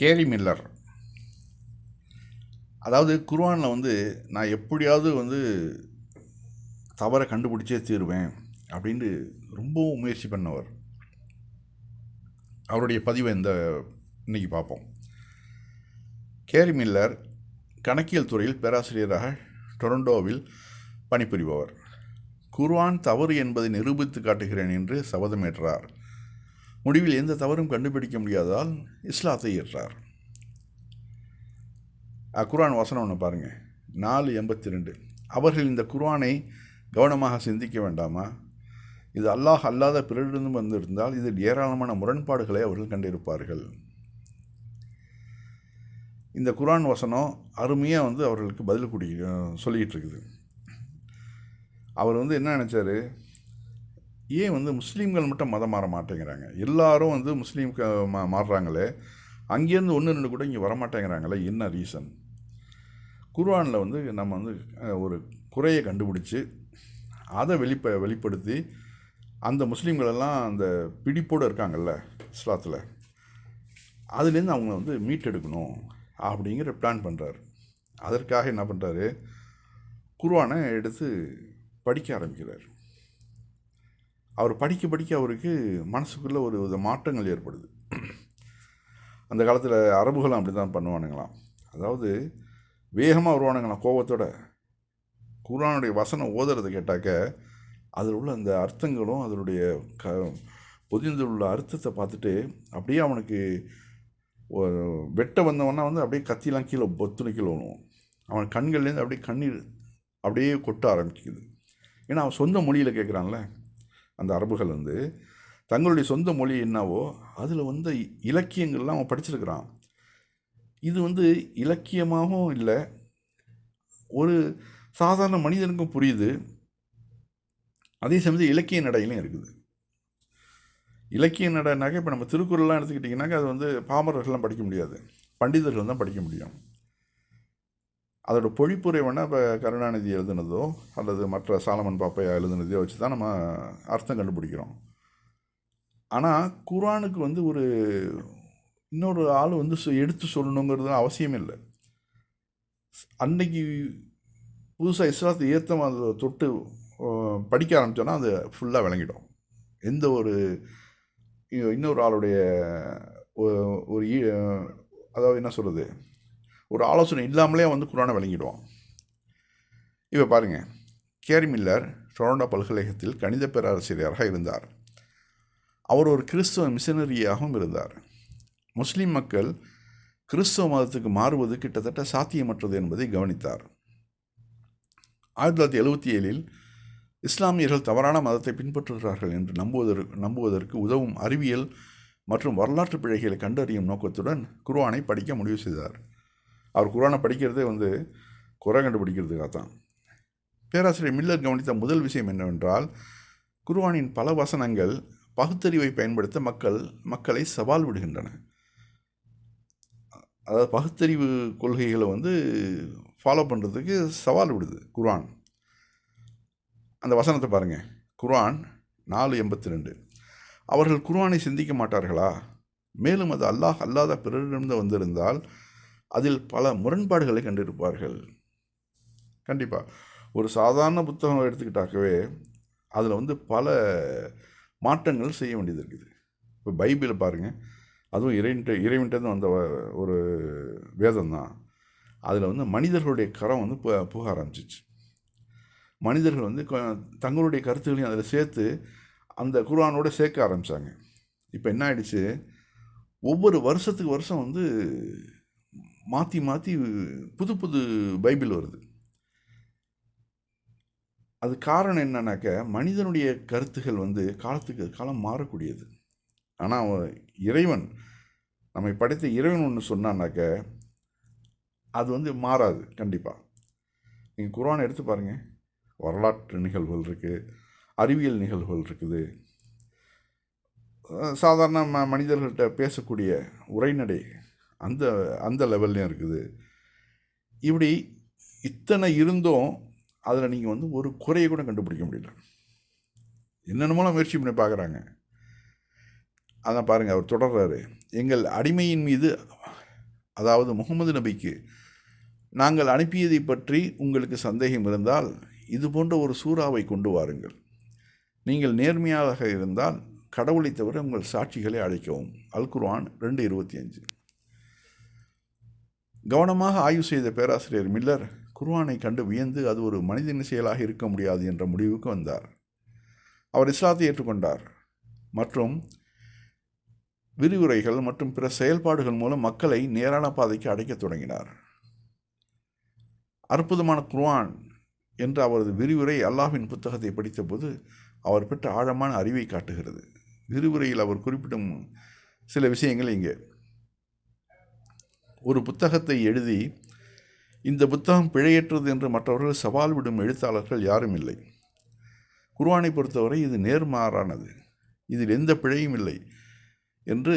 Carry Miller. அதாவது குர்வானில் வந்து நான் எப்படியாவது வந்து தவறை கண்டுபிடிச்சே தீருவேன் அப்படின்ட்டு ரொம்பவும் முயற்சி பண்ணவர். அவருடைய பதிவை இந்த இன்னைக்கு பார்ப்போம். கேரி மில்லர் கணக்கியல் துறையில் பேராசிரியராக டொரண்டோவில் பணிபுரிபவர். குர்வான் தவறு என்பதை நிரூபித்து காட்டுகிறேன் என்று சபதமேற்றார் முடிவில் எந்த தவறும் கண்டுபிடிக்க முடியாததால் இஸ்லாத்தை ஏற்றார். அக்குரான் வசனம் ஒன்று பாருங்கள் நாலு எண்பத்தி ரெண்டு அவர்கள் இந்த குர்ஆனை கவனமாக சிந்திக்க வேண்டாமா? இது அல்லாஹ் அல்லாத பிறரிடம் வந்திருந்தால் இதில் ஏராளமான முரண்பாடுகளை அவர்கள் கண்டிருப்பார்கள். இந்த குர்ஆன் வசனம் அருமையாக வந்து அவர்களுக்கு பதில் குடி சொல்லிகிட்டு இருக்குது. அவர் வந்து என்ன நினச்சாரு? ஏன் வந்து முஸ்லீம்கள் மட்டும் மதம் மாற மாட்டேங்கிறாங்க? எல்லாரும் வந்து முஸ்லீம் மா மாறுறாங்களே. அங்கேருந்து ஒன்று ரெண்டு கூட இங்கே வரமாட்டேங்கிறாங்களே என்ன ரீசன் குர்ஆனில் வந்து நம்ம வந்து ஒரு குறையை கண்டுபிடிச்சி அதை வெளிப்ப வெளிப்படுத்தி அந்த முஸ்லீம்களெல்லாம் அந்த பிடிப்போடு இருக்காங்கல்ல இஸ்லாத்தில் அதுலேருந்து அவங்க வந்து மீட்டெடுக்கணும் அப்படிங்கிற பிளான் பண்ணுறாரு அதற்காக என்ன பண்ணுறாரு குர்வானை எடுத்து படிக்க ஆரம்பிக்கிறார். அவர் படிக்க படிக்க அவருக்கு மனசுக்குள்ளே ஒரு வித மாற்றங்கள் ஏற்படுது. அந்த காலத்தில் அரபுகளும் அப்படி தான் பண்ணுவானுங்களாம். அதாவது வேகமாக வருவானுங்களாம் கோபத்தோட. குரானுடைய வசனம் ஓதுறதை கேட்டாக்க அதில் உள்ள அந்த அர்த்தங்களும் அதனுடைய க பொதிந்துள்ள அர்த்தத்தை பார்த்துட்டு அப்படியே அவனுக்கு வெட்ட வந்தவனா வந்து அப்படியே கத்திலாம் கீழே பொத்துணு கீழே விழுவோம் அவன் கண்கள்லேருந்து அப்படியே கண்ணீர் அப்படியே கொட்ட ஆரம்பிக்குது. ஏன்னா அவன் சொந்த மொழியில் கேட்குறான்ல அந்த அரபுகள் வந்து தங்களுடைய சொந்த மொழி என்னவோ அதில் வந்து இலக்கியங்கள்லாம் அவன் படிச்சிருக்கிறான். இது வந்து இலக்கியமாகவும் இல்லை ஒரு சாதாரண மனிதனுக்கும் புரியுது. அதே சமயத்தில் இலக்கிய நடையிலும் இருக்குது. இலக்கிய நடைனாக்க இப்போ நம்ம திருக்குறள்லாம் எடுத்துக்கிட்டிங்கனாக்கா அது வந்து பாமரர்கள்லாம் படிக்க முடியாது பண்டிதர்கள் தான் படிக்க முடியும். அதோட பொழிப்புரை வேணால் இப்போ கருணாநிதி எழுதுனதோ அல்லது மற்ற சாலமன் பாப்பையா எழுதுனதையோ வச்சு தான் நம்ம அர்த்தம் கண்டுபிடிக்கிறோம். ஆனால் குரானுக்கு வந்து ஒரு இன்னொரு ஆள் வந்து எடுத்து சொல்லணுங்கிறது அவசியம் இல்லை. அன்னைக்கு புதுசாக இஸ்லாத்தை ஏற்றம் அதை தொட்டு படிக்க ஆரம்பித்தோன்னா அது ஃபுல்லாக விளங்கிடும். எந்த ஒரு இன்னொரு ஆளுடைய ஒரு ஈ- அதாவது என்ன சொல்கிறது ஒரு ஆலோசனை இல்லாமலே வந்து குரானை விளங்கிடுவான் இப்போ பாருங்கள் கேரி மில்லர் டொரண்டோ பல்கலைக்கழகத்தில் கணித பேராசிரியராக இருந்தார். அவர் ஒரு கிறிஸ்துவ மிஷனரியாகவும் இருந்தார். முஸ்லீம் மக்கள் கிறிஸ்துவ மதத்துக்கு மாறுவது கிட்டத்தட்ட சாத்தியமற்றது என்பதை கவனித்தார். ஆயிரத்தி தொள்ளாயிரத்தி எழுபத்தி ஏழில் இஸ்லாமியர்கள் தவறான மதத்தை பின்பற்றுகிறார்கள் என்று நம்புவதற்கு நம்புவதற்கு உதவும் அறிவியல் மற்றும் வரலாற்று பிழைகளை கண்டறியும் நோக்கத்துடன் குர்ஆனை படிக்க முடிவு செய்தார். அவர் குரானை படிக்கிறதே வந்து குறை கண்டுபிடிக்கிறதுக்காக தான் பேராசிரியர் மில்லர் கவனித்த முதல் விஷயம் என்னவென்றால் குர்ஆனின் பல வசனங்கள் பகுத்தறிவை பயன்படுத்த மக்கள் மக்களை சவால் விடுகின்றன. அதாவது பகுத்தறிவு கொள்கைகளை வந்து ஃபாலோ பண்ணுறதுக்கு சவால் விடுது குர்ஆன். அந்த வசனத்தை பாருங்கள் குர்ஆன் நாலு எண்பத்தி ரெண்டு அவர்கள் குர்ஆனை சிந்திக்க மாட்டார்களா? மேலும் அது அல்லாஹ் அல்லாத பிறரிடமிருந்து வந்திருந்தால் அதில் பல முரண்பாடுகளை கண்டிருப்பார்கள். கண்டிப்பாக ஒரு சாதாரண புத்தகம் எடுத்துக்கிட்டாக்கவே அதில் வந்து பல மாற்றங்கள் செய்ய வேண்டியது இருக்குது. இப்போ பைபிளை பாருங்கள் அதுவும் இறைவன்ட்ட இறைவன்ட்டேருந்து வந்த ஒரு வேதம் தான். அதில் வந்து மனிதர்களுடைய கரம் வந்து பு புக ஆரம்பிச்சிச்சு. மனிதர்கள் வந்து தங்களுடைய கருத்துக்களையும் அதில் சேர்த்து அந்த குர்ஆனோட சேர்க்க ஆரம்பித்தாங்க இப்போ என்ன ஆயிடுச்சு? ஒவ்வொரு வருஷத்துக்கு வருஷம் வந்து மாற்றி மாற்றி புது புது பைபிள் வருது. அது காரணம் என்னன்னாக்க மனிதனுடைய கருத்துகள் வந்து காலத்துக்கு காலம் மாறக்கூடியது. ஆனால் இறைவன் நம்மை படைத்த இறைவன் ஒன்று சொன்னான்னாக்க அது வந்து மாறாது கண்டிப்பாக நீங்கள் குர்ஆனை எடுத்து பாருங்கள் வரலாற்று நிகழ்வுகள் இருக்குது அறிவியல் நிகழ்வுகள் இருக்குது. சாதாரண ம மனிதர்கள்ட்ட பேசக்கூடிய உரைநடை அந்த அந்த லெவல்லையும் இருக்குது. இப்படி இத்தனை இருந்தும் அதில் நீங்கள் வந்து ஒரு குறையை கூட கண்டுபிடிக்க முடியல. என்னென்னமோலாம் முயற்சி பண்ணி பார்க்குறாங்க அதான் பாருங்கள் அவர் தொடர்றாரு. எங்கள் அடிமையின் மீது அதாவது முகமது நபிக்கு நாங்கள் அனுப்பியதை பற்றி உங்களுக்கு சந்தேகம் இருந்தால் இது போன்ற ஒரு சூறாவை கொண்டு வாருங்கள். நீங்கள் நேர்மையாக இருந்தால் கடவுளை தவிர உங்கள் சாட்சிகளை அழைக்கவும். அல்குர்வான் ரெண்டு இருபத்தி அஞ்சு. கவனமாக ஆய்வு செய்த பேராசிரியர் மில்லர் குர்ஆனை கண்டு வியந்து அது ஒரு மனிதன் செயலாக இருக்க முடியாது என்ற முடிவுக்கு வந்தார். அவர் இஸ்லாத்தை ஏற்றுக்கொண்டார். மற்றும் விரிவுரைகள் மற்றும் பிற செயல்பாடுகள் மூலம் மக்களை நேரான பாதைக்கு அடைக்கத் தொடங்கினார். அற்புதமான குர்ஆன் என்ற அவரது விரிவுரை அல்லாஹின் புத்தகத்தை படித்தபோது அவர் பெற்ற ஆழமான அறிவை காட்டுகிறது. விரிவுரையில் அவர் குறிப்பிடும் சில விஷயங்கள் இங்கே. ஒரு புத்தகத்தை எழுதி இந்த புத்தகம் பிழையற்றது என்று மற்றவர்கள் சவால் விடும் எழுத்தாளர்கள் யாரும் இல்லை. குர்வானை பொறுத்தவரை இது நேர்மாறானது. இதில் எந்த பிழையும் இல்லை என்று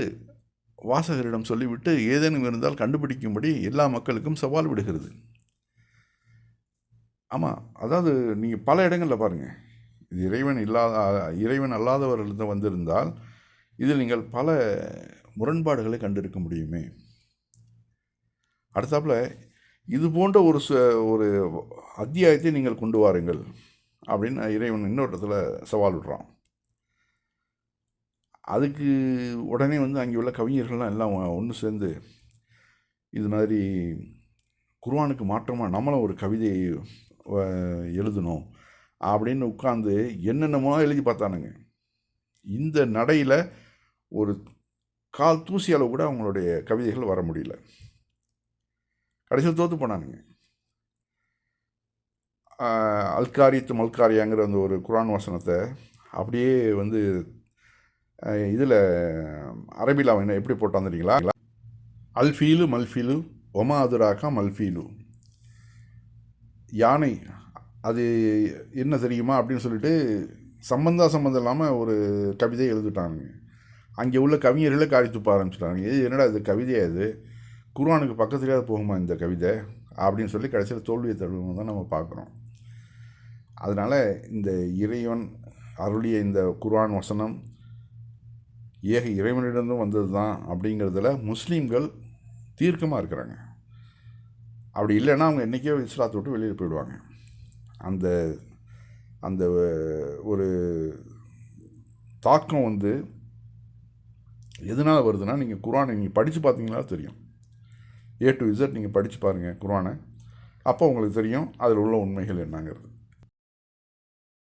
வாசகரிடம் சொல்லிவிட்டு ஏதேனும் இருந்தால் கண்டுபிடிக்கும்படி எல்லா மக்களுக்கும் சவால் விடுகிறது. ஆமாம் அதாவது நீங்கள் பல இடங்களில் பாருங்கள் இது இறைவன் இல்லாத இறைவன் அல்லாதவர்களிடம் வந்திருந்தால் இதில் நீங்கள் பல முரண்பாடுகளை கண்டிருக்க முடியுமே. அடுத்தாப்புல இது போன்ற ஒரு ச- ஒரு அத்தியாயத்தை நீங்கள் கொண்டு வாருங்கள் அப்படின்னு இறைவன் இன்னொரு இடத்துல சவால் விடுறான். அதுக்கு உடனே வந்து அங்கே உள்ள கவிஞர்கள்லாம் எல்லாம் ஒன்று சேர்ந்து இது மாதிரி குர்வானுக்கு மாற்றமாக நம்மளும் ஒரு கவிதையை எழுதணும் அப்படின்னு உட்காந்து என்னென்னமோ எழுதி பார்த்தானுங்க. இந்த நடையில் ஒரு கால் தூசி அளவு கூட அவங்களுடைய கவிதைகள் வர முடியல. கடைசியில் தோற்று போனானுங்க. அல்காரித்து மல்காரியாங்கிற அந்த ஒரு குரான் வசனத்தை அப்படியே வந்து இதில் அரபியில் அவன் என்ன எப்படி போட்டான் தெரியுங்களா? அல்ஃபீலு மல்ஃபீலு ஒமா அதுராக்கா மல்ஃபீலு. யானை அது என்ன தெரியுமா அப்படின்னு சொல்லிட்டு சம்பந்தா சம்மந்தம் இல்லாமல் ஒரு கவிதையை எழுதிட்டானுங்க. அங்கே உள்ள கவிஞர்களை காரி துப்ப ஆரம்பிச்சிட்டாங்க இது என்னடா இது கவிதையா இது? குர்ஆனுக்கு பக்கத்துலேயாவது போகுமா இந்த கவிதை அப்படின்னு சொல்லி கடைசியில் தோல்வியை தழுவும் தான் நம்ம பார்க்குறோம். அதனால் இந்த இறைவன் அருளிய இந்த குர்ஆன் வசனம் ஏக இறைவனிடந்தும் வந்தது தான் அப்படிங்கிறதுல முஸ்லீம்கள் தீர்க்கமாக இருக்கிறாங்க. அப்படி இல்லைன்னா அவங்க என்றைக்கோ இஸ்லாத்தை விட்டு வெளியில் போயிடுவாங்க. அந்த அந்த ஒரு தாக்கம் வந்து எதனால் வருதுன்னா நீங்கள் குர்ஆனை நீங்கள் படித்து பார்த்தீங்களா தெரியும். ஏ டு இசட் நீங்கள் படித்து பாருங்கள் குரானை அப்போ உங்களுக்கு தெரியும் அதில் உள்ள உண்மைகள் என்னங்கிறது.